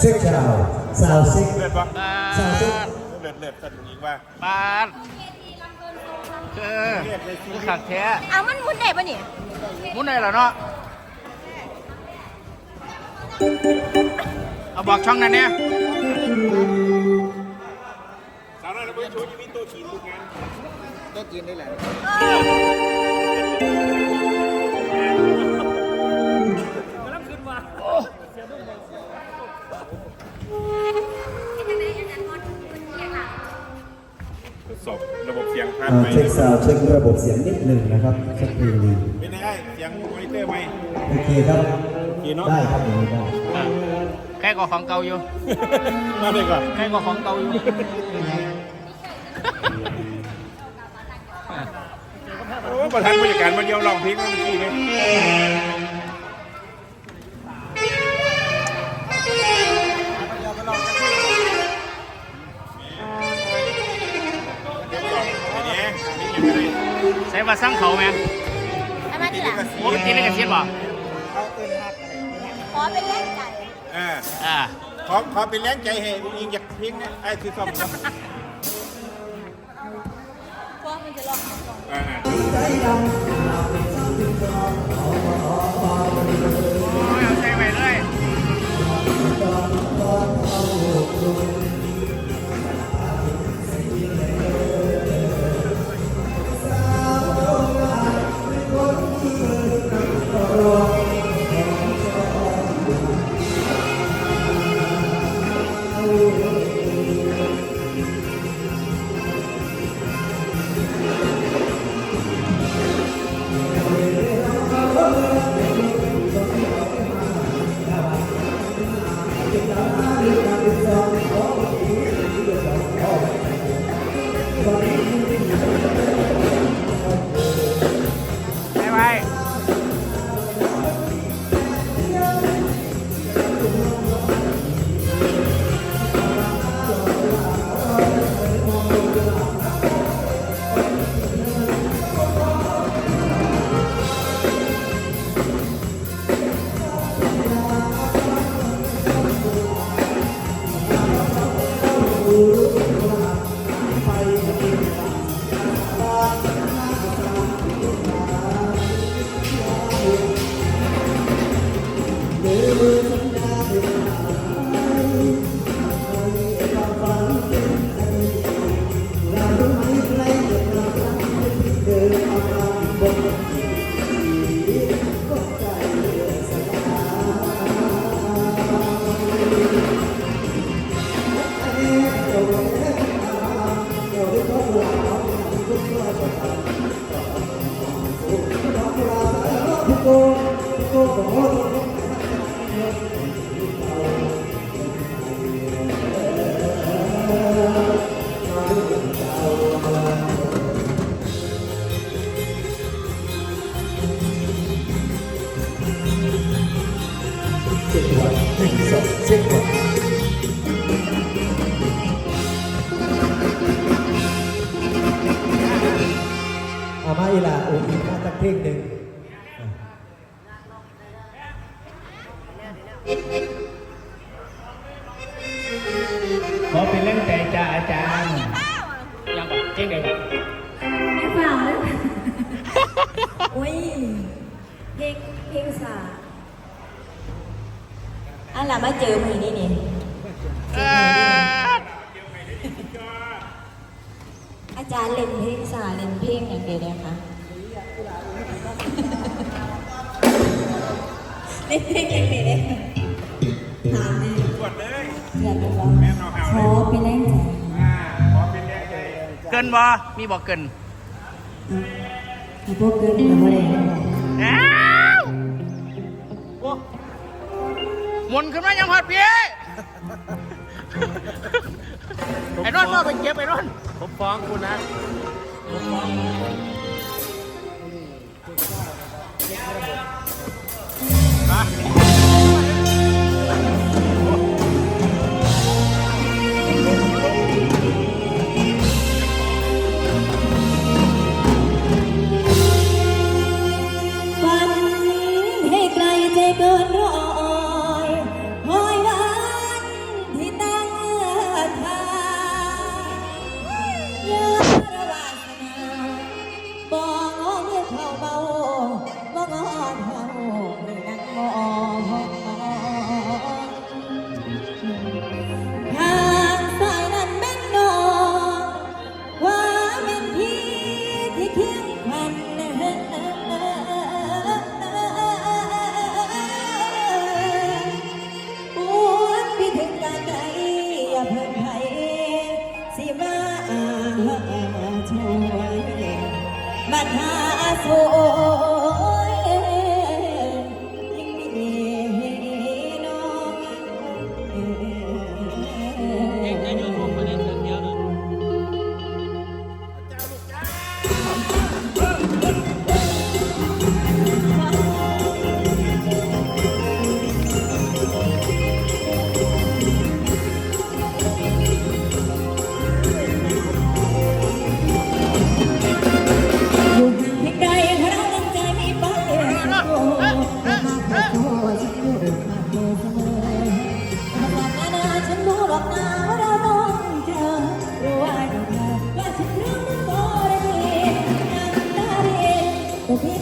เซ็กชาวสาวเซ็กเลือดปะบาสาวเซ็กดเลือดเลือดสันอีกว่าบาดเออผู้ขักแท้เอามันมุนได้ปะนี่มุนไหนเหรอเนาะเอาบอกช่องนั้นเนี่ยสาวน้อยเราไปโชว์ชีวิตตัวจีนลูกงานตัวจีนได้แหละ สอบระบบเสียงผ่านอ่าไหมเช็คซาวด์เช็คระบบเสียงนิดหนึ่งนะครับเช็คดีดีเป็นไงเสียงมอนิเตอร์ไหมโอเคครับโอเคเนาะได้ครับอย่างนี้ได้อะแค่ก็ของเก่าอยู่มาเลยก่อนแค่ก็ของเก่าอยู่โอ้ประธานผู้จัดการมาเยี่ยมร้องเพลงเมื่อกี้เลย มาสร้างเขาไหมเอามาทีหลังปกติเล่นกับเชียนบ่ขอเป็นแรกใจอ่าอ่าขอขอเป็นแรงใจให้ยิงจากเพลงนะไอ้คือซ่อมพวกมันจะลองก่อนอ่าโอ้ยเอาใส่ไปเลย มาอีลาโอ้อีกมาตั้งเพลงหนึ่ง ยังก่อนเจ๊งเลยครับไม่เปล่าเลยอุ้ยเพลงเพลงสาอันหลังมาเจอมือนี่นี่เอออาจารย์เล่นเพลงสาเล่นเพลงอย่างเดียวเลยค่ะเล่นเพลงอย่างเดียวเลยถามเลยตรวจเลยเกิดเป็นร้องแม่นเอาเอาขเลอยเป็นแรงใจ กินบ่มีบอกเกินให้พวกเกินกับอะไรนะอ้าวโอ้หมุนขึ้นมายังหัดพี่ไอ้นอนก็ไปเก็บไอ้นอนผมฟ้องคุณนะฝั บัดหาโศ